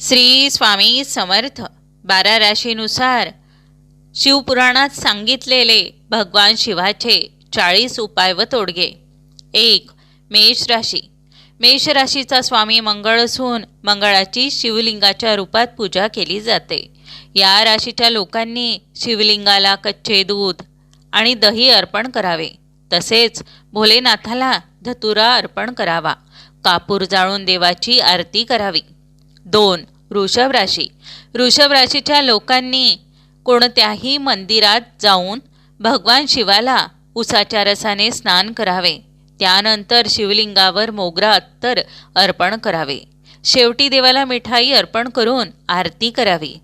श्री स्वामी समर्थ. बारा राशीनुसार शिवपुराणात सांगितलेले भगवान शिवाचे चाळीस उपाय व तोडगे. एक मेष राशी मेष राशीचा स्वामी मंगळ असून मंगळाची शिवलिंगाच्या रूपात पूजा केली जाते. या राशीच्या लोकांनी शिवलिंगाला कच्चे दूध आणि दही अर्पण करावे. तसेच भोलेनाथाला धतुरा अर्पण करावा. कापूर जाळून देवाची आरती करावी. दोन वृषभ राशी. वृषभ राशीच्या लोकांनी कोणत्याही मंदिरात जाऊन भगवान शिवाला उसाच्या रसाने स्नान करावे. त्यानंतर शिवलिंगावर मोगरा अत्तर अर्पण करावे. शेवटी देवाला मिठाई अर्पण करून आरती करावी.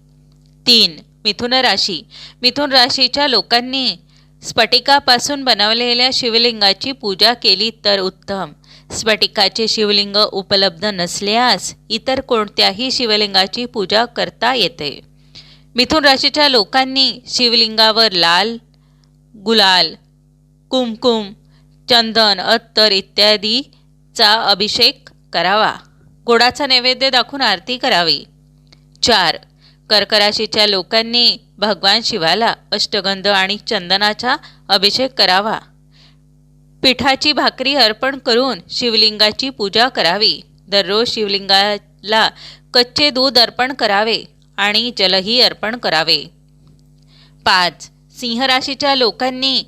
तीन मिथुन राशी. मिथुन राशीच्या लोकांनी स्फटिकापासून बनवलेल्या शिवलिंगाची पूजा केली तर उत्तम. स्फटिकाचे शिवलिंग उपलब्ध नसल्यास इतर कोणत्याही शिवलिंगाची पूजा करता येते. मिथुन राशीच्या लोकांनी शिवलिंगावर लाल गुलाल कुमकुम चंदन अत्तर इत्यादीचा अभिषेक करावा. गोडाचा नैवेद्य दाखवून आरती करावी. चार कर्क राशीच्या लोकांनी भगवान शिवाला अष्टगंध आणि चंदनाचा अभिषेक करावा. पिठाची भाकरी अर्पण करून शिवलिंगाची पूजा करावी. दररोज शिवलिंगाला कच्चे दूध अर्पण करावे आणि जलही अर्पण करावे. पाच. सिंह राशीच्या लोकांनी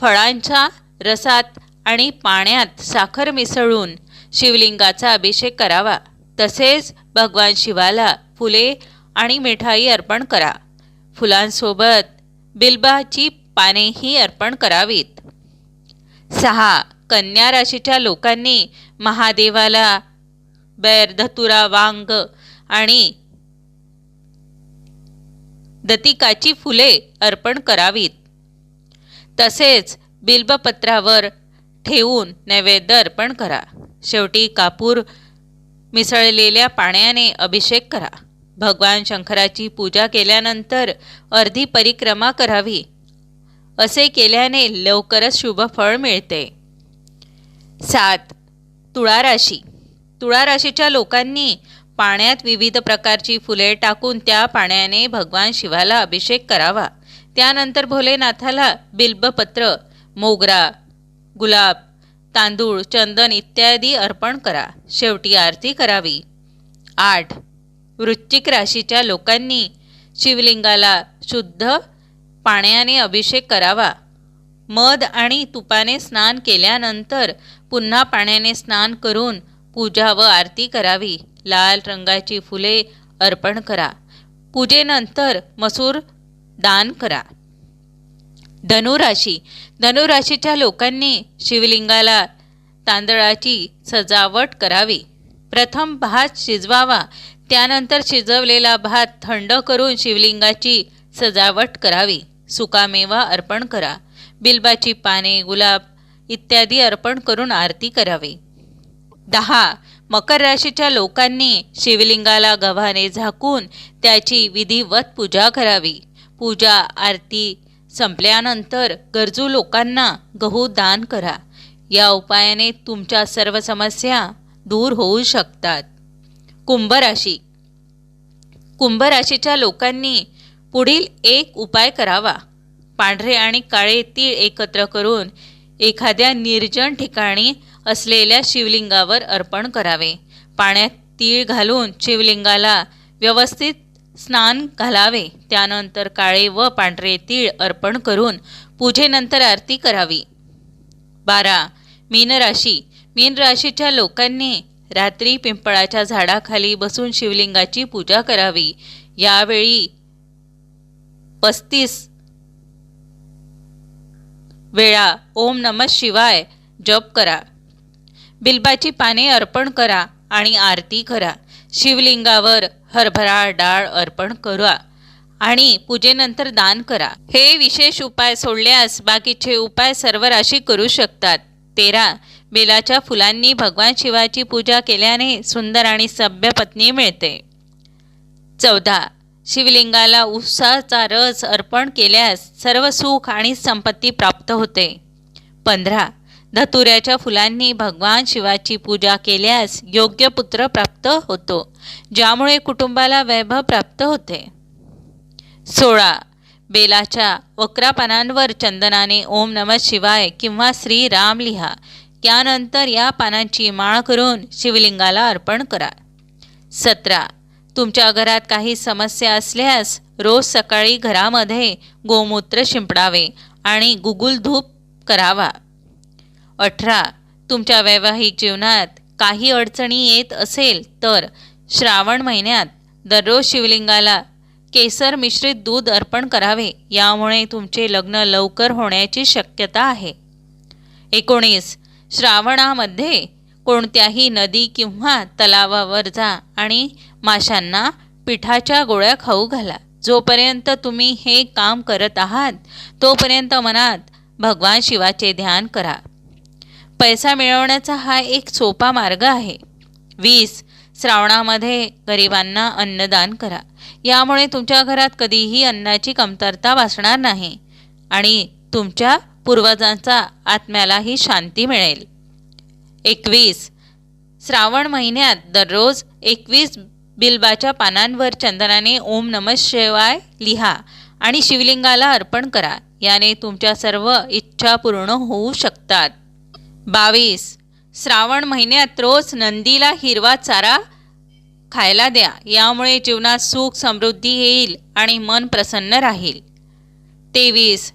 फळांच्या रसात आणि पाण्यात साखर मिसळून शिवलिंगाचा अभिषेक करावा. तसेच भगवान शिवाला फुले आणि मिठाई अर्पण करा. फुलांसोबत बिल्बाची पानेही अर्पण करावीत. सहा कन्या राशीच्या लोकांनी महादेवाला बैर धतुरा वांग आणि दतिकाची फुले अर्पण करावीत. तसेच बिल्बपत्रावर ठेवून नैवेद्य अर्पण करा. शेवटी कापूर मिसळलेल्या पाण्याने अभिषेक करा. भगवान शंकराची पूजा केल्यानंतर अर्धी परिक्रमा करावी. असे केल्याने लवकरच शुभ फळ मिळते. सात तुळा राशी. तुळा राशीच्या लोकांनी पाण्यात विविध प्रकारची फुले टाकून त्या पाण्याने भगवान शिवाला अभिषेक करावा. त्यानंतर भोलेनाथाला बिल्बपत्र मोगरा गुलाब तांदूळ चंदन इत्यादी अर्पण करा. शेवटी आरती करावी. आठ वृश्चिक राशीच्या लोकांनी शिवलिंगाला शुद्ध पाण्याने अभिषेक करावा. मध आणि तुपाने स्नान केल्यानंतर पुन्हा पाण्याने स्नान करून पूजा व आरती करावी. लाल रंगाची फुले अर्पण करा. पूजेनंतर मसूर दान करा. धनुराशी. धनुराशीच्या लोकांनी शिवलिंगाला तांदळाची सजावट करावी. प्रथम भात शिजवावा. त्यानंतर शिजवलेला भात थंड करून शिवलिंगाची सजावट करावी. सुकामेवा अर्पण करा. बिल्बाची पाने गुलाब इत्यादी अर्पण करून आरती करावी. दहा. मकर राशीच्या लोकांनी शिवलिंगाला गव्हाने झाकून त्याची विधिवत पूजा करावी. पूजा आरती संपल्यानंतर गरजू लोकांना गहू दान करा. या उपायाने तुमच्या सर्व समस्या दूर होऊ शकतात. कुंभराशी. कुंभराशीच्या लोकांनी पुढील एक उपाय करावा. पांढरे आणि काळे तीळ एकत्र करून एखाद्या निर्जन ठिकाणी असलेल्या शिवलिंगावर अर्पण करावे. पाण्यात तीळ घालून शिवलिंगाला व्यवस्थित स्नान घालावे. त्यानंतर काळे व पांढरे तीळ अर्पण करून पूजेनंतर आरती करावी. बारा. मीन राशी. मीन राशीच्या लोकांनी रात्री पिंपळाच्या झाडाखाली बसून शिवलिंगाची पूजा करावी. यावेळी पस्तीस वेळा ओम नम शिवाय जप करा. बिल्बाची पाने अर्पण करा आणि आरती करा. शिवलिंगावर हरभरा डाळ अर्पण करा आणि पूजेनंतर दान करा. हे विशेष उपाय सोडल्यास बाकीचे उपाय सर्व राशी करू शकतात. तेरा बेलाच्या फुलांनी भगवान शिवाची पूजा केल्याने सुंदर आणि सभ्य पत्नी मिळते. चौदा शिवलिंगाला उसाचा रस अर्पण केल्यास सर्व सुख आणि संपत्ती प्राप्त होते. पंधरा. धतुऱ्याच्या फुलांनी भगवान शिवाची पूजा केल्यास योग्य पुत्र प्राप्त होतो ज्यामुळे कुटुंबाला वैभव प्राप्त होते. सोळा. बेलाच्या वक्रा पानांवर चंदनाने ओम नम शिवाय किंवा श्री राम लिहा. त्यानंतर या पानांची माळ करून शिवलिंगाला अर्पण करा. सतरा. तुमच्या घरात काही समस्या असल्यास रोज सकाळी घरामध्ये गोमूत्र शिंपडावे आणि गुगुल धूप करावा. अठरा. तुमच्या वैवाहिक जीवनात काही अडचणी येत असेल तर श्रावण महिन्यात दररोज शिवलिंगाला केसर मिश्रित दूध अर्पण करावे. यामुळे तुमचे लग्न लवकर होण्याची शक्यता आहे. एकोणीस. श्रावणामध्ये कोणत्याही नदी किंवा तलावावर जा आणि माशांना पिठाच्या गोळ्या खाऊ घाला. जोपर्यंत तुम्ही हे काम करत आहात तोपर्यंत मनात भगवान शिवाचे ध्यान करा. पैसा मिळवण्याचा हा एक सोपा मार्ग आहे. वीस श्रावणामध्ये गरिबांना अन्नदान करा. यामुळे तुमच्या घरात कधीही अन्नाची कमतरता भासणार नाही आणि तुमच्या पूर्वजांचा आत्म्यालाही शांती मिळेल. एकवीस श्रावण महिन्यात दररोज एकवीस बिल्बाच्या पानांवर चंदनाने ओम नम शिवाय लिहा आणि शिवलिंगाला अर्पण करा. याने तुमच्या सर्व इच्छा पूर्ण होऊ शकतात. बावीस. श्रावण महिन्यात रोज नंदीला हिरवा चारा खायला द्या. यामुळे जीवनात सुख समृद्धी येईल आणि मन प्रसन्न राहील. तेवीस.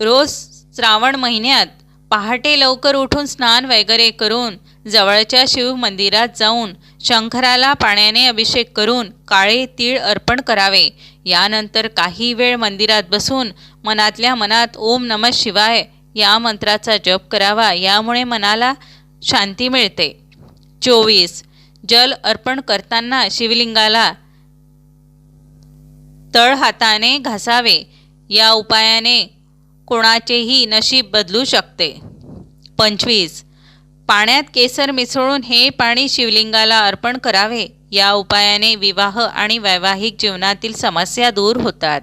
रोज श्रावण महिन्यात पहाटे लवकर उठून स्नान वगैरे करून जवळच्या शिव मंदिरात जाऊन शंकराला पाण्याने अभिषेक करून काळे तीळ अर्पण करावे. यानंतर काही वेळ मंदिरात बसून मनातल्या मनात ओम नम शिवाय या मंत्राचा जप करावा यामुळे मनाला शांती मिळते. चोवीस. जल अर्पण करताना शिवलिंगाला तळ हाताने घासावे. या उपायाने कोणाचेही नशीब बदलू शकते. पंचवीस. पाण्यात केसर मिसळून हे पाणी शिवलिंगाला अर्पण करावे. या उपायाने विवाह आणि वैवाहिक जीवनातील समस्या दूर होतात.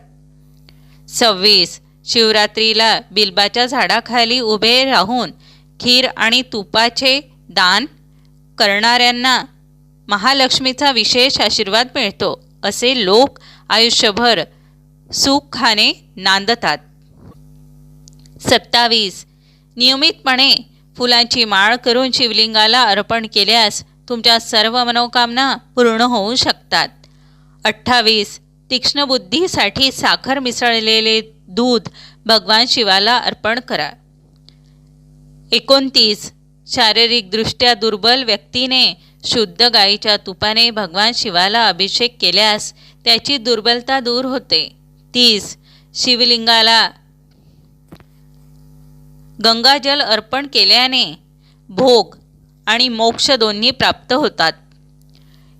सव्वीस. शिवरात्रीला बिल्बाच्या झाडाखाली उभे राहून खीर आणि तुपाचे दान करणाऱ्यांना महालक्ष्मीचा विशेष आशीर्वाद मिळतो असे लोक आयुष्यभर सुखाने नांदतात. सत्तावीस. नियमितपणे फुलांची माळ करून शिवलिंगाला अर्पण केल्यास तुमच्या सर्व मनोकामना पूर्ण होऊ शकतात. अठ्ठावीस. तीक्ष्ण बुद्धीसाठी साखर मिसळलेले दूध भगवान शिवाला अर्पण करा. एकोणतीस. शारीरिकदृष्ट्या दुर्बल व्यक्तीने शुद्ध गाईच्या तुपाने भगवान शिवाला अभिषेक केल्यास त्याची दुर्बलता दूर होते. तीस. शिवलिंगाला गंगाजल अर्पण केल्याने भोग आणि मोक्ष दोन्ही प्राप्त होतात.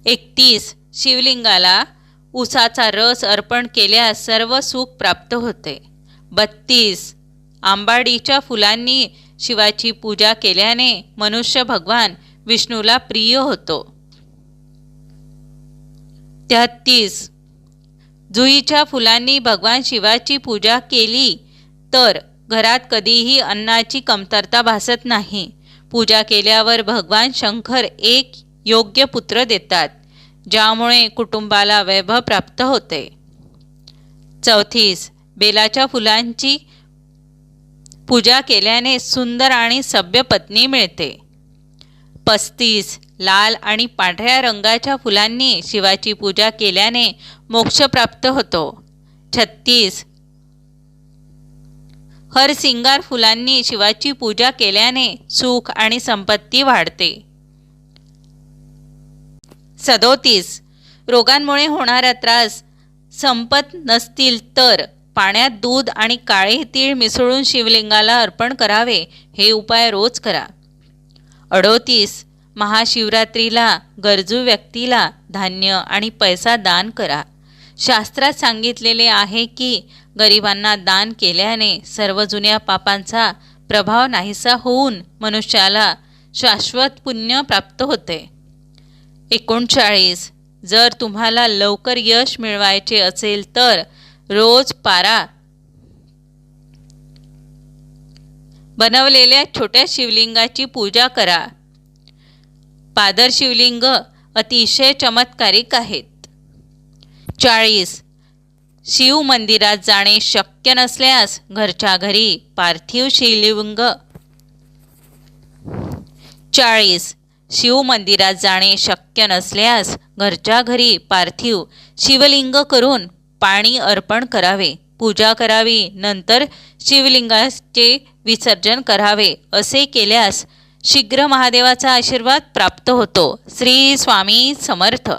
एकतीस शिवलिंगाला उसाचा रस अर्पण केल्यास सर्व सुख प्राप्त होते. बत्तीस आंबाडीच्या फुलांनी शिवाची पूजा केल्याने मनुष्य भगवान विष्णूला प्रिय होतो. तेहत्तीस जुईच्या फुलांनी भगवान शिवाची पूजा केली तर घरात कधीही अन्नाची कमतरता भासत नाही. पूजा केल्यावर भगवान शंकर एक योग्य पुत्र देतात ज्यामुळे कुटुंबाला वैभव प्राप्त होते. चौथीस बेलाच्या फुलांची पूजा केल्याने सुंदर आणि सभ्य पत्नी मिळते. पस्तीस लाल आणि पांढऱ्या रंगाच्या फुलांनी शिवाची पूजा केल्याने मोक्ष प्राप्त होतो. छत्तीस हरसिंगार फुलांनी शिवाची पूजा केल्याने सुख आणि संपत्ती वाढते. सदोतीस. रोगांमुळे होणारा त्रास संपत नसतील तर पाण्यात दूध आणि काळे तीळ मिसळून शिवलिंगाला अर्पण करावे हे उपाय रोज करा. अडोतीस. महाशिवरात्रीला गरजू व्यक्तीला धान्य आणि पैसा दान करा. शास्त्रात सांगितलेले आहे की गरिबांना दान केल्याने सर्व जुन्या पापांचा प्रभाव नाहीसा होऊन मनुष्याला शाश्वत पुण्य प्राप्त होते. एकोणचाळीस. जर तुम्हाला लवकर यश मिळवायचे असेल तर रोज पारा बनवलेल्या छोट्या शिवलिंगाची पूजा करा. पादर शिवलिंग अतिशय चमत्कारिक आहेत. चाळीस. शिव मंदिरात जाणे शक्य नसल्यास घरच्या घरी पार्थिव शिवलिंग. चाळीस. शिव मंदिरात जाणे शक्य नसल्यास घरच्या घरी पार्थिव शिवलिंग करून पाणी अर्पण करावे पूजा करावी नंतर शिवलिंगाचे विसर्जन करावे असे केल्यास शीघ्र महादेवाचा आशीर्वाद प्राप्त होतो. श्री स्वामी समर्थ.